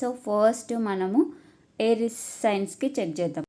So first మనము Aries సైన్స్కి check చేద్దాం.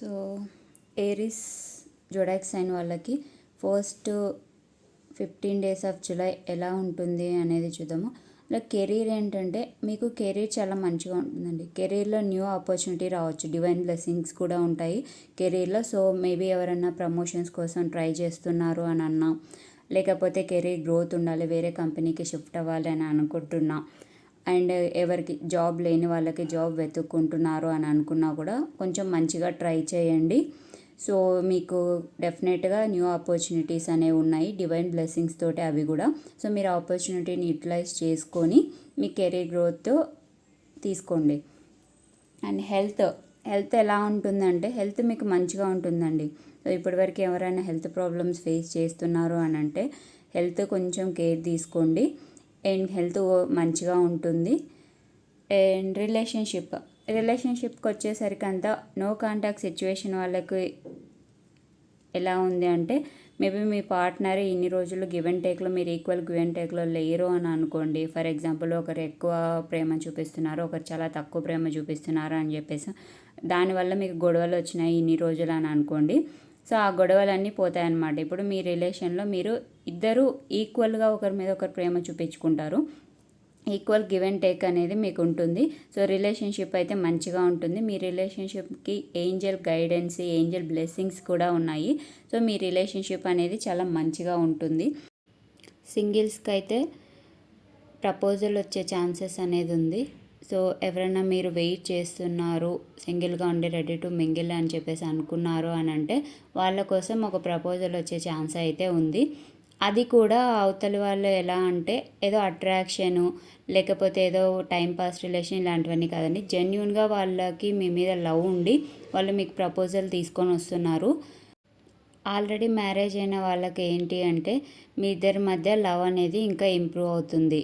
సో ఏరిస్ జొడాక్ సైన్ వాళ్ళకి first fifteen days of July ఎలా ఉంటుంది అనేది చూద్దాము. ఇలా కెరీర్ ఏంటంటే మీకు కెరీర్ చాలా మంచిగా ఉంటుందండి. కెరీర్లో న్యూ ఆపర్చునిటీ రావచ్చు. డివైన్ బ్లెస్సింగ్స్ కూడా ఉంటాయి కెరీర్లో సో మేబీ ఎవరైనా ప్రమోషన్స్ కోసం ట్రై చేస్తున్నారు అని అన్నా లేకపోతే కెరీర్ గ్రోత్ ఉండాలి వేరే కంపెనీకి షిఫ్ట్ అవ్వాలి అని అనుకుంటున్నా అండ్ ఎవరికి జాబ్ లేని వాళ్ళకి జాబ్ వెతుక్కుంటున్నారు అని అనుకున్నా కూడా కొంచెం మంచిగా ట్రై చేయండి. సో మీకు డెఫినెట్గా న్యూ ఆపర్చునిటీస్ అనేవి ఉన్నాయి డివైన్ బ్లెస్సింగ్స్ తోటి అవి కూడా. సో మీరు ఆపర్చునిటీని యూటిలైజ్ చేసుకొని మీ కెరీర్ గ్రోత్ తీసుకోండి. అండ్ హెల్త్ హెల్త్ ఎలా ఉంటుందంటే హెల్త్ మీకు మంచిగా ఉంటుందండి. సో ఇప్పటివరకు ఎవరైనా హెల్త్ ప్రాబ్లమ్స్ ఫేస్ చేస్తున్నారు అని అంటే హెల్త్ కొంచెం కేర్ తీసుకోండి. అండ్ హెల్త్ మంచిగా ఉంటుంది. And relationship. రిలేషన్షిప్కి వచ్చేసరికి అంతా నో కాంటాక్ట్ సిచ్యువేషన్ వాళ్ళకి ఎలా ఉంది అంటే మేబీ మీ పార్ట్నర్ ఇన్ని రోజులు గివ్ అండ్ టేక్లో మీరు ఈక్వల్ గివ్ అండ్ టేక్లో లేరు అని అనుకోండి. ఫర్ ఎగ్జాంపుల్ ఒకరు ఎక్కువ ప్రేమ చూపిస్తున్నారు ఒకరు చాలా తక్కువ ప్రేమ చూపిస్తున్నారు అని చెప్పేసి దానివల్ల మీకు గొడవలు వచ్చినాయి ఇన్ని రోజులు అని అనుకోండి. సో ఆ గొడవలన్నీ పోతాయన్నమాట. ఇప్పుడు మీ రిలేషన్లో మీరు ఇద్దరు ఈక్వల్గా ఒకరి మీద ఒకరు ప్రేమ చూపించుకుంటారు. ఈక్వల్ గివ్ అండ్ టేక్ అనేది మీకు ఉంటుంది సో రిలేషన్షిప్ అయితే మంచిగా ఉంటుంది. మీ రిలేషన్షిప్కి ఏంజల్ గైడెన్స్ ఏంజల్ బ్లెస్సింగ్స్ కూడా ఉన్నాయి. సో మీ రిలేషన్షిప్ అనేది చాలా మంచిగా ఉంటుంది. సింగిల్స్కి అయితే ప్రపోజల్ వచ్చే ఛాన్సెస్ అనేది ఉంది. సో ఎవరైనా మీరు వెయిట్ చేస్తున్నారు సింగిల్గా ఉండి రెడీ టు మింగిల్ అని చెప్పేసి అనుకున్నారు అని అంటే వాళ్ళ కోసం ఒక ప్రపోజల్ వచ్చే ఛాన్స్ అయితే ఉంది. అది కూడా అవతలి వాళ్ళు ఎలా అంటే ఏదో అట్రాక్షను లేకపోతే ఏదో టైం పాస్ రిలేషన్ ఇలాంటివన్నీ కాదండి. జెన్యున్గా వాళ్ళకి మీ మీద లవ్ ఉండి వాళ్ళు మీకు ప్రపోజల్ తీసుకొని వస్తున్నారు. ఆల్రెడీ మ్యారేజ్ అయిన వాళ్ళకి ఏంటి అంటే మీ ఇద్దరి మధ్య లవ్ అనేది ఇంకా ఇంప్రూవ్ అవుతుంది.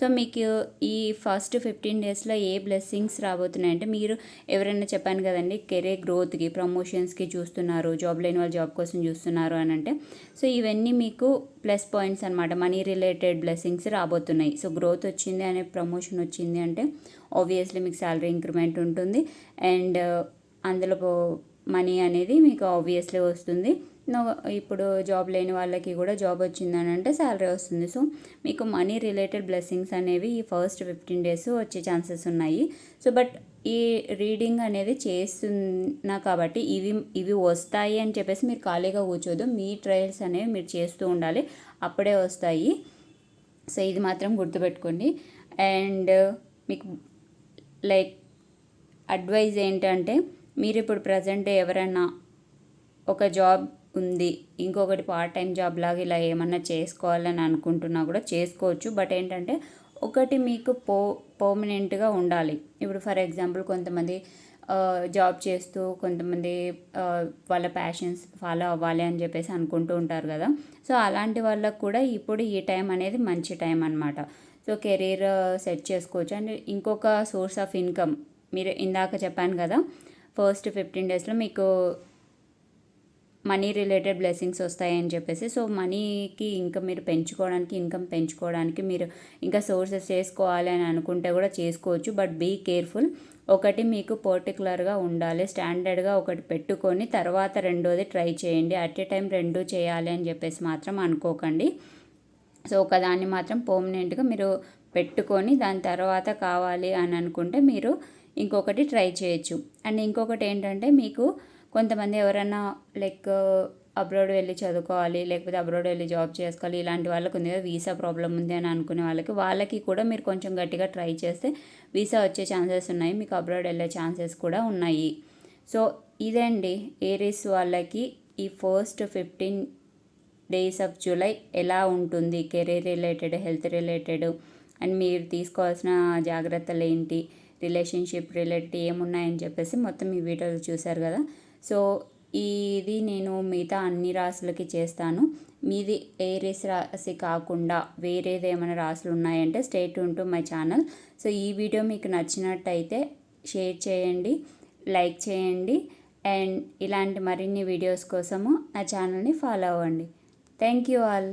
సో మీకు ఈ ఫస్ట్ ఫిఫ్టీన్ డేస్లో ఏ బ్లెస్సింగ్స్ రాబోతున్నాయంటే మీరు ఎవరైనా చెప్పాను కదండి కెరీర్ గ్రోత్కి ప్రమోషన్స్కి చూస్తున్నారు జాబ్ లేని వాళ్ళు జాబ్ కోసం చూస్తున్నారు అని అంటే సో ఇవన్నీ మీకు ప్లస్ పాయింట్స్ అనమాట మనీ రిలేటెడ్ బ్లెస్సింగ్స్ రాబోతున్నాయి. సో గ్రోత్ వచ్చింది అనే ప్రమోషన్ వచ్చింది అంటే ఆబ్వియస్లీ మీకు శాలరీ ఇంక్రిమెంట్ ఉంటుంది. అండ్ అందులో మనీ అనేది మీకు ఆబ్వియస్లీ వస్తుంది. ఇప్పుడు జాబ్ లేని వాళ్ళకి కూడా జాబ్ వచ్చిందని అంటే శాలరీ వస్తుంది. సో మీకు మనీ రిలేటెడ్ బ్లెస్సింగ్స్ అనేవి ఈ ఫస్ట్ ఫిఫ్టీన్ డేస్ వచ్చే ఛాన్సెస్ ఉన్నాయి. సో బట్ ఈ రీడింగ్ అనేది చేస్తున్నా కాబట్టి ఇవి ఇవి వస్తాయి అని చెప్పేసి మీరు ఖాళీగా కూర్చోదు. మీ ట్రయల్స్ అనేవి మీరు చేస్తూ ఉండాలి. అప్పుడే వస్తాయి. సో ఇది మాత్రం గుర్తుపెట్టుకోండి. అండ్ మీకు లైక్ అడ్వైజ్ ఏంటంటే మీరు ఇప్పుడు ప్రజెంట్ ఎవరైనా ఒక జాబ్ ఉంది ఇంకొకటి పార్ట్ టైం జాబ్ లాగా ఇలా ఏమన్నా చేసుకోవాలని అనుకుంటున్నా కూడా చేసుకోవచ్చు. బట్ ఏంటంటే ఒకటి మీకు పో పర్మనెంట్గా ఉండాలి. ఇప్పుడు ఫర్ ఎగ్జాంపుల్ కొంతమంది జాబ్ చేస్తూ కొంతమంది వాళ్ళ ప్యాషన్స్ ఫాలో అవ్వాలి అని చెప్పేసి అనుకుంటూ ఉంటారు కదా. సో అలాంటి వాళ్ళకు కూడా ఇప్పుడు ఈ టైం అనేది మంచి టైం అనమాట సో కెరీర్ సెట్ చేసుకోవచ్చు. అండ్ ఇంకొక సోర్స్ ఆఫ్ ఇన్కమ్ మీరు ఇందాక చెప్పాను కదా ఫస్ట్ ఫిఫ్టీన్ డేస్లో మీకు మనీ రిలేటెడ్ బ్లెస్సింగ్స్ వస్తాయని చెప్పేసి సో మనీకి ఇంకా మీరు పెంచుకోవడానికి ఇన్కమ్ పెంచుకోవడానికి మీరు ఇంకా సోర్సెస్ చేసుకోవాలి అని అనుకుంటే కూడా చేసుకోవచ్చు బట్ బీ కేర్ఫుల్. ఒకటి మీకు పర్టికులర్గా ఉండాలి స్టాండర్డ్గా ఒకటి పెట్టుకొని తర్వాత రెండోది ట్రై చేయండి. అట్ ఏ టైం రెండు చేయాలి అని చెప్పేసి మాత్రం అనుకోకండి. సో ఒకదాన్ని మాత్రం పర్మనెంట్గా మీరు పెట్టుకొని దాని తర్వాత కావాలి అని అనుకుంటే మీరు ఇంకొకటి ట్రై చేయొచ్చు. అండ్ ఇంకొకటి ఏంటంటే మీకు కొంతమంది ఎవరైనా లైక్ అబ్రాడ్ వెళ్ళి చదువుకోవాలి లేకపోతే అబ్రాడ్ వెళ్ళి జాబ్ చేసుకోవాలి ఇలాంటి వాళ్ళకు ఉంది కదా వీసా ప్రాబ్లం ఉంది అని అనుకునే వాళ్ళకి వాళ్ళకి కూడా మీరు కొంచెం గట్టిగా ట్రై చేస్తే వీసా వచ్చే ఛాన్సెస్ ఉన్నాయి మీకు అబ్రాడ్ వెళ్ళే ఛాన్సెస్ కూడా ఉన్నాయి. సో ఇదండి ఏరీస్ వాళ్ళకి ఈ first fifteen days of July ఎలా ఉంటుంది career related health related and మీరు తీసుకోవాల్సిన జాగ్రత్తలు ఏంటి? రిలేషన్షిప్ రిలేటెడ్ ఏమున్నాయని చెప్పేసి మొత్తం ఈ వీడియోలు చూశారు కదా. సో ఇది నేను మిగతా అన్ని రాసులకి చేస్తాను. మీది ఏ రేస్ రాసి కాకుండా వేరేది ఏమైనా రాసులు ఉన్నాయంటే స్టేట్ ఉంటూ మై ఛానల్ సో ఈ వీడియో మీకు నచ్చినట్టయితే షేర్ చేయండి లైక్ చేయండి అండ్ ఇలాంటి మరిన్ని వీడియోస్ కోసము నా ఛానల్ని ఫాలో అవ్వండి. Thank you all